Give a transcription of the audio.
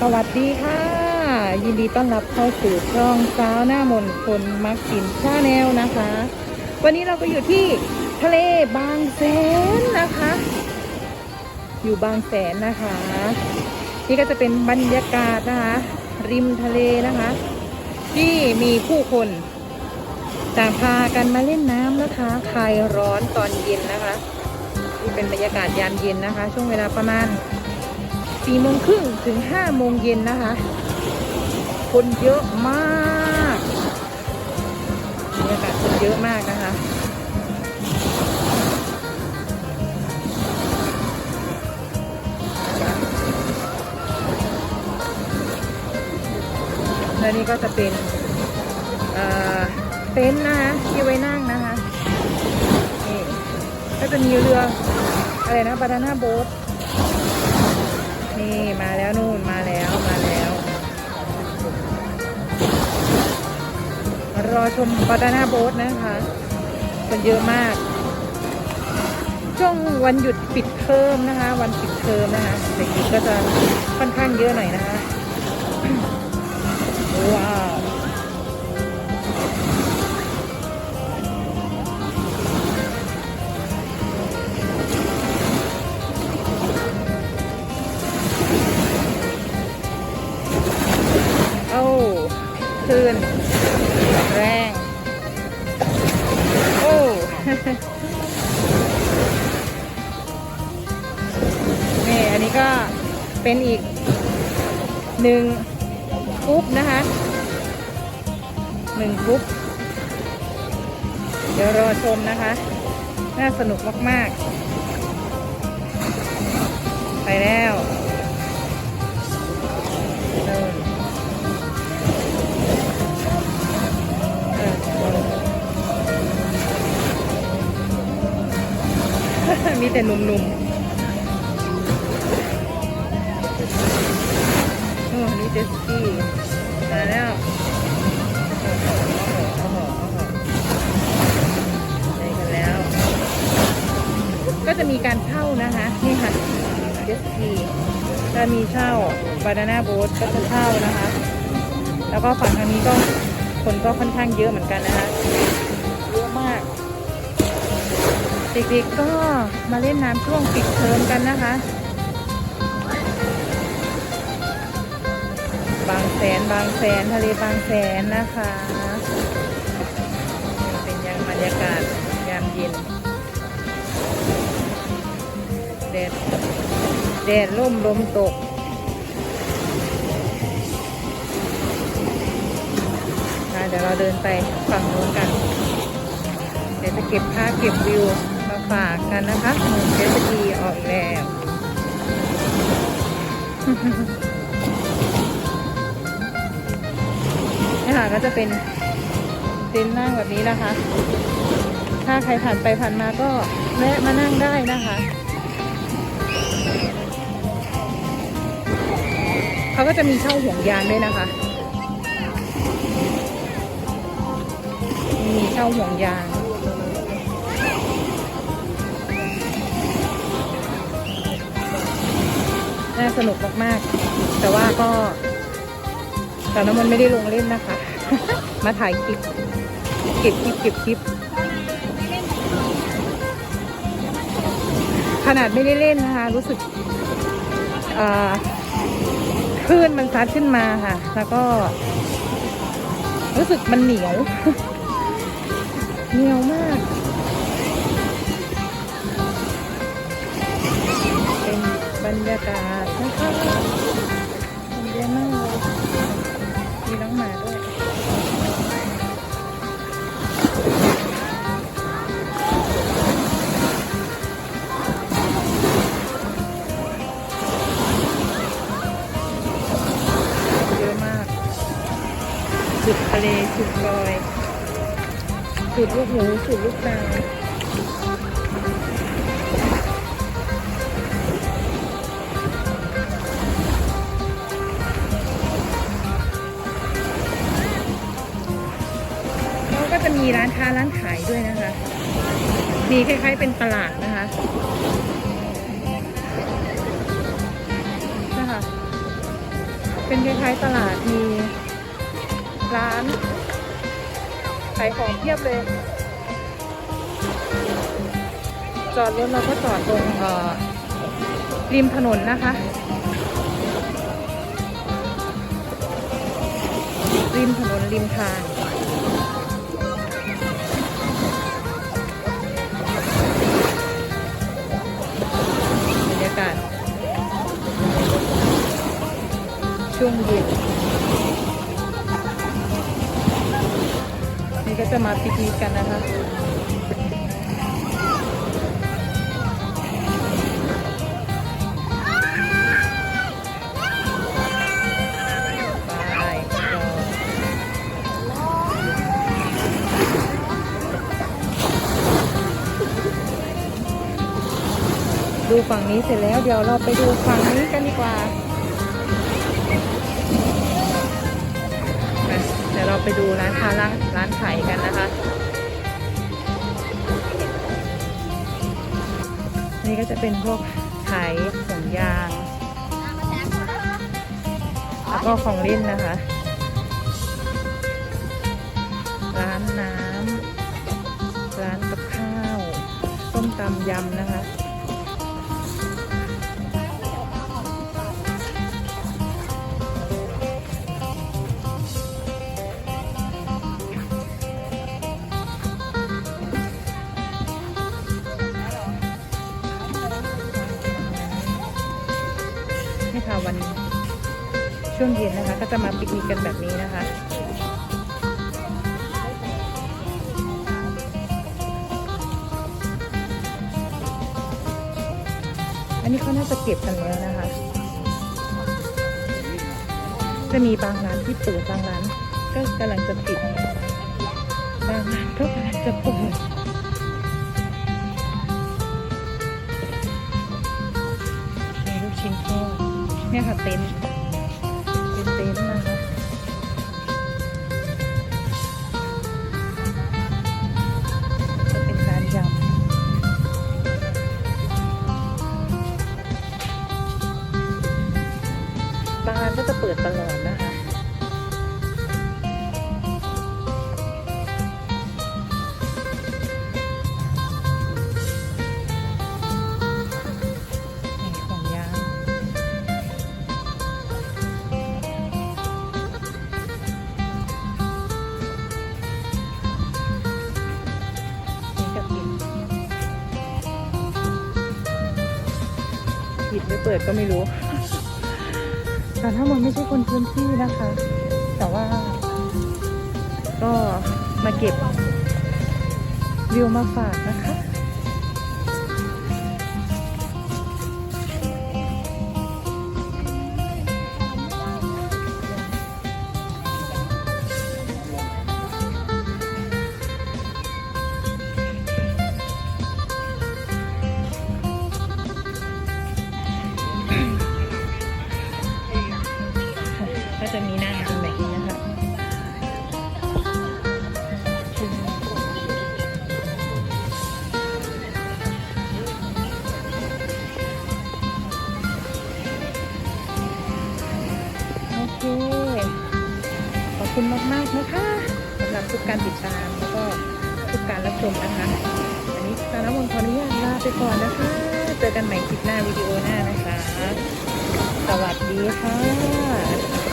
สวัสดีค่ะ ยินดีต้อนรับเข้าสู่ช่องสาวหน้ามนคนมักกินชาแนลนะคะ วันนี้เราก็อยู่ที่ทะเลบางแสนนะคะ อยู่บางแสนนะคะ นี่ก็จะเป็นบรรยากาศนะคะ ริมทะเลนะคะ ที่มีผู้คนต่างพากันมาเล่นน้ำนะคะคลายร้อนตอนเย็นนะคะนี่เป็นบรรยากาศยามเย็นนะคะ ช่วงเวลาประมาณ สี่โมงครึ่งถึงห้าโมงเย็นนะคะ คนเยอะมากบรรยากาศคนเยอะมากนะคะและนี่ก็จะเป็นเต็นท์นะคะที่ไว้นั่งนะคะนี่ก็จะมีเรืออะไรนะบานาน่าโบ๊ท นี่มาแล้วนู่นมาแล้วมาแล้ว รอชมบาตานาโบ๊ทนะคะคนเยอะมาก ช่วงวันหยุดปิดเทอมนะคะ วันปิดเทอมนะคะเด็กๆก็จะค่อนข้างเยอะหน่อยนะคะว้าว เป็นอีกหนึ่งกรุ๊ปนะคะหนึ่งกรุ๊ปเดี๋ยวรอชมนะคะ น่าสนุกมาก ๆ ไปแล้วมีแต่หนุ่มๆ เจสกีมาแล้วโอ้โหโอ้โหได้กันแล้ว ก็จะมีการเช่านะคะ นี่ค่ะเจสกี้จะมีเช่าบานาน่าโบ๊ทก็จะเช่านะคะ แล้วก็ฝั่งทางนี้ก็คนก็ค่อนข้างเยอะเหมือนกันนะคะเยอะมากเด็กๆก็มาเล่นน้ำช่วงปิดเทอมกันนะคะ บางแสนบางแสนทะเลบางแสนนะคะเป็นยังบรรยากาศยามเย็นแดดแดดร่มลมตกนะเดี๋ยวเราเดินไปฝั่งนู้นกัน เดี๋ยวจะเก็บภาพเก็บวิวมาฝากกันนะคะหมุนเจตสกีออกอีกแล้ว นี่ค่ะก็จะเป็นเต็นท์นั่งแบบนี้นะคะ ถ้าใครผ่านไปผ่านมาก็แวะมานั่งได้นะคะ เขาก็จะมีเช่าห่วงยางด้วยนะคะ มีเช่าห่วงยางน่าสนุกมาก ๆ แต่ว่าก็ แต่น้ำมันไม่ได้ลงเล่นนะคะ มาถ่ายคลิป เก็บคลิปเก็บคลิป ขนาดไม่ได้เล่นนะคะ รู้สึกอ่อคลื่นมันซัดขึ้นมาค่ะ แล้วก็ รู้สึกมันเหนียว เหนียวมาก เป็นบรรยากาศนะคะ สุดทะเลสุดดอยสุดลูกหมูสุดลูกตาเขาก็จะมีร้านค้าร้านขายด้วยนะคะ มีคล้ายๆเป็นตลาดนะคะนะคะ เป็นคล้ายๆตลาดมี ร้านขายของเพียบเลย จอดรถเราก็จอดตรงริมถนนนะคะ ริมถนนริมทางบรรยากาศช่วงเย็น จะมาปิกนิกกันนะคะดูฝั่งนี้เสร็จแล้วเดี๋ยวเราไปดูฝั่งนี้กันดีกว่า เดี๋ยวเราไปดูร้านค้าร้านร้านขายกันนะคะ นี่ก็จะเป็นพวกขายของยาง แล้วก็ของเล่นนะคะ ร้านน้ำร้านกับข้าวส้มตำยำนะคะ ช่วงเย็นนะคะ ก็จะมาปิกนิกกันแบบนี้นะคะอันนี้เขาน่าจะเก็บกันแล้วนะคะ จะมีบางร้านที่เปิดบางร้านก็กำลังจะปิด บางร้านก็กำลังจะเปิดมีลูกชิ้นทอดเนี่ยค่ะเต็นท์ ปิดไม่เปิดก็ไม่รู้แต่ถ้ามันไม่ใช่คนพื้นที่นะคะ แต่ว่า ก็มาเก็บวิวมาฝากนะคะ ก็จะมีหน้างานแบบนี้นะคะโอเค ขอบคุณมากๆนะคะสำหรับทุกการติดตามแล้วก็ทุกการรับชมนะคะวันนี้ตาน้ำมนต์ขออนุญาตลาไปก่อนนะคะ เจอกันใหม่คลิปหน้าวิดีโอหน้านะคะ สวัสดีค่ะ